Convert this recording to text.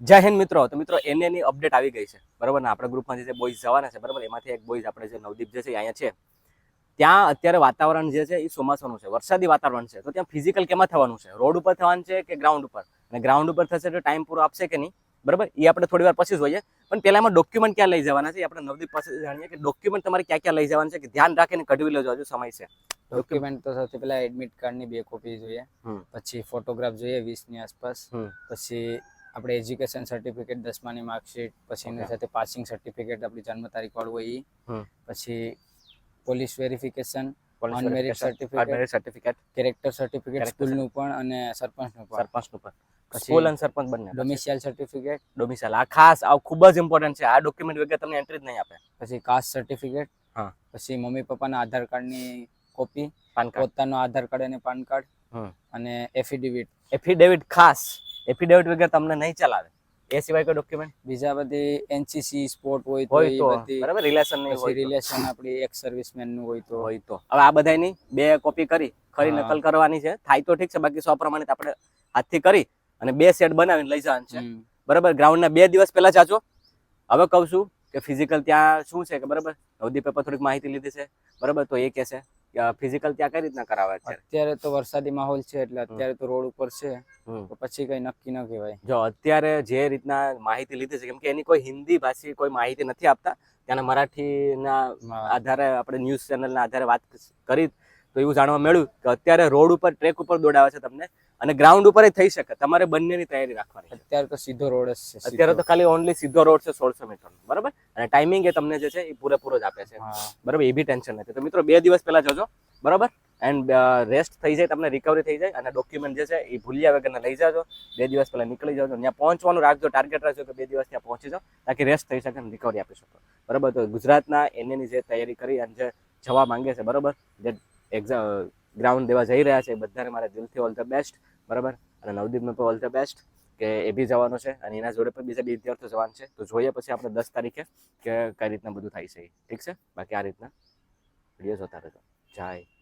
જય હિન્દ મિત્રો. તો મિત્રો એને ની અપડેટ આવી ગઈ છે. બરાબર? ને આપણા ગ્રુપમાં જે બોઈઝ જવાના છે. બરાબર? એમાંથી એક બોઈઝ આપણે જે નવદીપ જે છે અહીંયા છે. ત્યાં અત્યારે વાતાવરણ જે છે એ ચોમાસાનું છે. વરસાદી વાતાવરણ છે. તો ત્યાં ફિઝિકલ કેમાં થવાનું છે? રોડ ઉપર થવાનું છે કે ગ્રાઉન્ડ ઉપર? અને ગ્રાઉન્ડ ઉપર થશે તો ટાઈમ પૂરો આપશે કે નહીં? બરાબર? એ આપણે થોડી વાર પછી જોઈએ. પણ પહેલા એમાં ડોક્યુમેન્ટ ક્યાં લઈ જવાના છે આપણે નવદીપ પાસે જાણીએ કે ડોક્યુમેન્ટ તમારે ક્યાં ક્યાં લઈ જવાના છે કે ધ્યાન રાખીને કઢવી લેજો. હજુ સમય છે. ડોક્યુમેન્ટ તો સૌથી પહેલા એડમિટ કાર્ડની બે કોપી જોઈએ. પછી ફોટોગ્રાફ જોઈએ વીસની આસપાસ પછી આપણે એજ્યુકેશન સર્ટિફિકેટ દસમાની માર્કશીટ પછી એની સાથે પાસિંગ સર્ટિફિકેટ આપણી જન્મ તારીખ વાળું હોય પછી police verification merit certificate character certificate સ્કૂલનું પણ અને સરપંચનું પણ. સરપંચનું પણ. પછી સ્કૂલ અને સરપંચ બંને. ડોમિસિયલ સર્ટિફિકેટ ડોમિસાઇલ આ ખાસ આ ખૂબ જ ઇમ્પોર્ટન્ટ છે. આ ડોક્યુમેન્ટ વગર તમને એન્ટ્રી જ નહીં આપે. પછી કાસ્ટ સર્ટિફિકેટ હા. પછી મમ્મી પપ્પાના આધાર કાર્ડની કોપી પાન કાર્ડ. પોતાનો આધાર કાર્ડ અને પાન કાર્ડ. અને એફિડેવિટ એફિડેવિટ ખાસ. એફિડેવિટ વગર તમને નહીં ચલાવે. એ સિવાય કોઈ ડોક્યુમેન્ટ બીજા બધી એનસીસી સ્પોર્ટ હોય તો એ બધી બરાબર રિલેશન નહીં હોય રિલેશન આપણી એક સર્વિસમેનનું હોય તો. હોય તો. હવે આ બધાની બે કોપી કરી ખરી નકલ કરવાની છે. થાય તો ઠીક છે બાકી સો પ્રમાણે તો આપણે હાથથી કરી અને બે સેટ બનાવીને લઈ જવાનું છે. બરાબર ગ્રાઉન્ડના બે દિવસ પહેલા જાજો હવે કહું છું કે ફિઝિકલ ત્યાં શું છે કે બરાબર? નવદીપે થોડીક માહિતી લીધી છે. બરાબર તો એ કહેશે ફિઝિકલ ત્યાં કઈ રીતના કરાવે અત્યારે તો વરસાદી માહોલ છે એટલે અત્યારે તો રોડ ઉપર છે. પછી કઈ નક્કી ન કહેવાય. જો અત્યારે જે રીતના માહિતી લીધી છે કેમ કે એની કોઈ હિન્દી ભાષી કોઈ માહિતી નથી આપતા ત્યાંના મરાઠીના. આધારે આપણે ન્યૂઝ ચેનલના આધારે વાત કરી તો એવું જાણવા મળ્યું કે અત્યારે રોડ ઉપર ટ્રેક ઉપર દોડાવે છે તમને અને ગ્રાઉન્ડ ઉપર થઈ શકે. તમારે બંનેની તૈયારી રાખવાની અત્યારે તો સીધો રોડ જ છે અત્યારે તો ખાલી ઓનલી સીધો રોડ છે સોળસો મીટર બરાબર? અને ટાઈમિંગ એ તમને જે છે એ પૂરેપૂરો જ આપે છે. બરાબર? એ બી ટેન્શન નથી. તો મિત્રો બે દિવસ પહેલા જજો બરાબર? એન્ડ રેસ્ટ થઈ જાય તમને રિકવરી થઈ જાય અને ડોક્યુમેન્ટ જે છે એ ભૂલ્યા વગરના લઈ જાજો. બે દિવસ પહેલા નીકળી જાજો. ત્યાં પહોંચવાનું રાખજો ટાર્ગેટ રાખજો કે બે દિવસ ત્યાં પહોંચી જાઓ તાકી રેસ્ટ થઈ શકે અને રિકવરી આપી શકો. બરાબર? તો ગુજરાતના એની જે તૈયારી કરી અને જે જવા માંગે છે બરાબર? જે એક્ઝામ ગ્રાઉન્ડ દેવા જઈ રહ્યા છે. બધાને મારા દિલથી ઓલ ધ બેસ્ટ બરાબર? અને નવદીપને પણ ઓલ ધ બેસ્ટ કે એ બી જવાનો છે અને એના જોડે પણ બીજા બે વિદ્યાર્થીઓ જવાનું છે. તો જોઈએ પછી આપણે દસ તારીખે કે કઈ રીતના બધું થાય છે ઠીક છે? બાકી આ રીતના વીડિયો જોતા રહેજો. જય